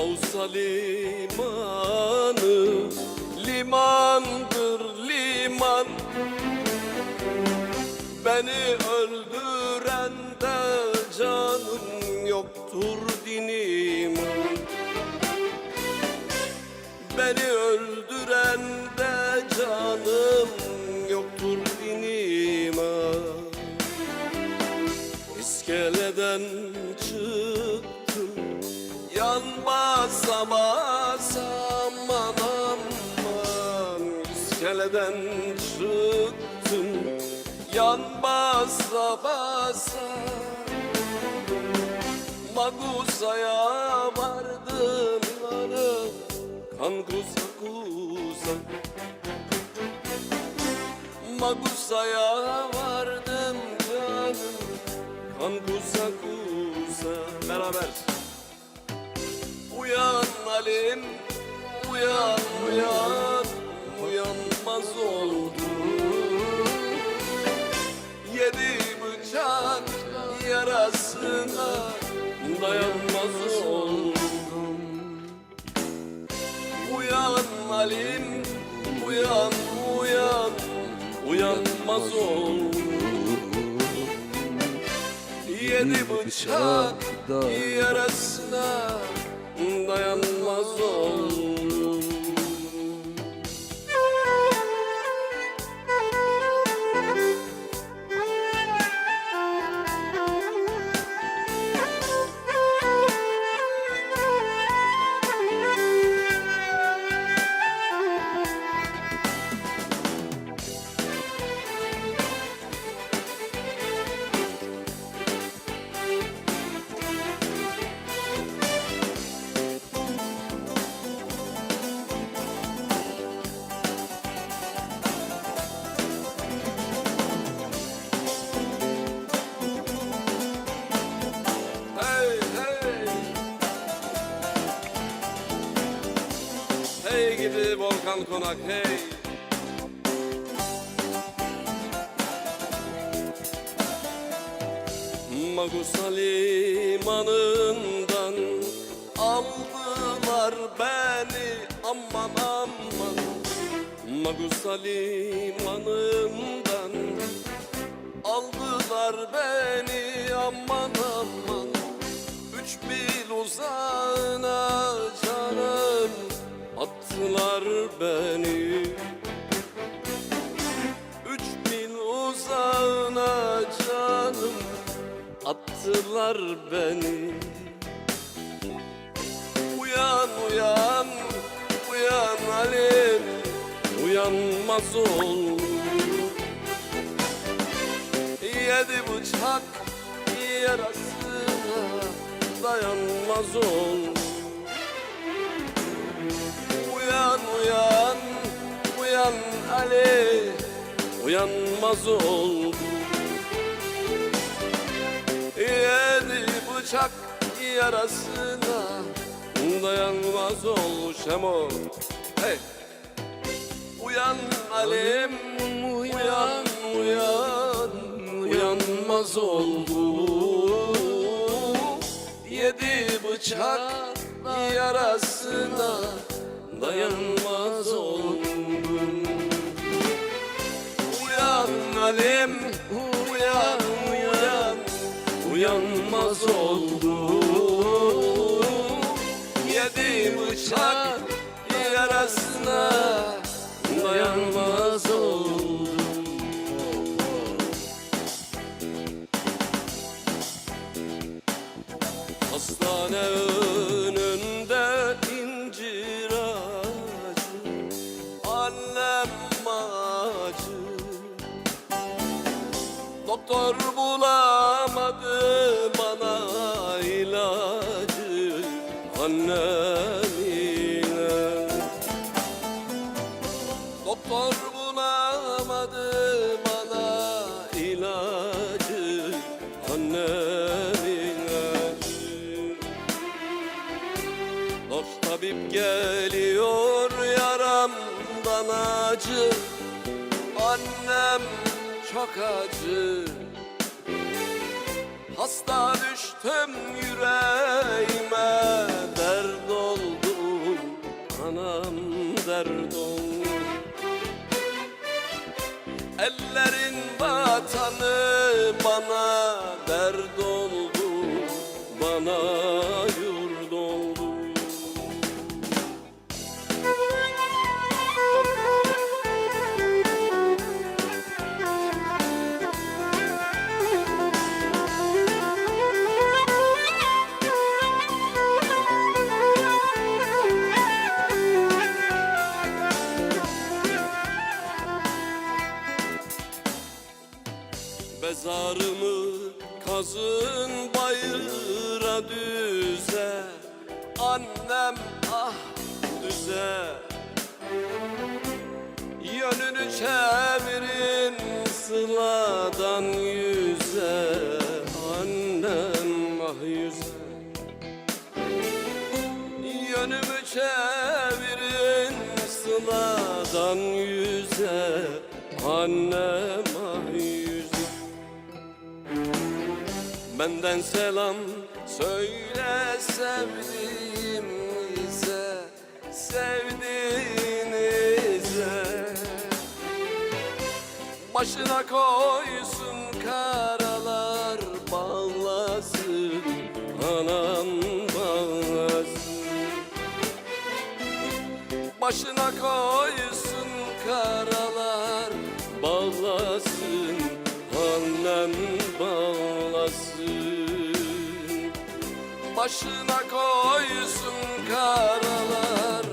Mausa limanı Limandır liman. Beni öldüren de canım yoktur dinim. Beni öldüren de canım yoktur dinim. İskeleden çıktım Yan basa basa aman aman İskeleden çıktım. Yan basa basa Magusa'ya vardım yanım Kan kusa kusa Magusa'ya vardım canım Kan kusa kusa Beraber Halim. Uyan uyan Uyanmaz oldum Yedi bıçak yarasına Dayanmaz oldum. Uyan Halim Uyan uyan Uyanmaz oldum. Yedi bıçak yarasına dayanmaz oldum Hey gidi Volkan Konak hey. Magusa limanından Aldılar beni aman aman. Magusa limanından Aldılar beni aman aman. Üç mil uzağına beni. Üç mil uzağına canım Attılar beni. Uyan uyan Uyan Halim Uyanmaz ol Yedi bıçak yarasına dayanmaz ol Ali Uyanmaz ol Yedi bıçak yarasına dayanmaz ol Şemo Hey Uyan Alim uyan uyan uyanmaz oldu. Yedi bıçak yarasına dayanmaz Alim uyan uyan uyanmaz oldu. Yedi bıçak yarasına dayanmaz oldum Hastane Doktor bulamadı bana ilacı Annem ile Doktor bulamadı bana ilacı Annem ilacı Dost tabip geliyor yaramdan acı çok acı Hasta düştüm yüreğime Dert oldum anam dert oldum Ellerin vatanı bana Dert oldu. Bana Mezarımı kazın bayıra düze. Annem ah düze. Yönünü çevirin sıladan yüze. Annem ah yüze. Yönümü çevirin sıladan yüze. Annem ah yüze Benden selam söyle sevdiğimize Sevdiğinize Başına koysun karalar bağlasın Anam bağlasın Başına koysun karalar bağlasın Annem Başına koysun karalar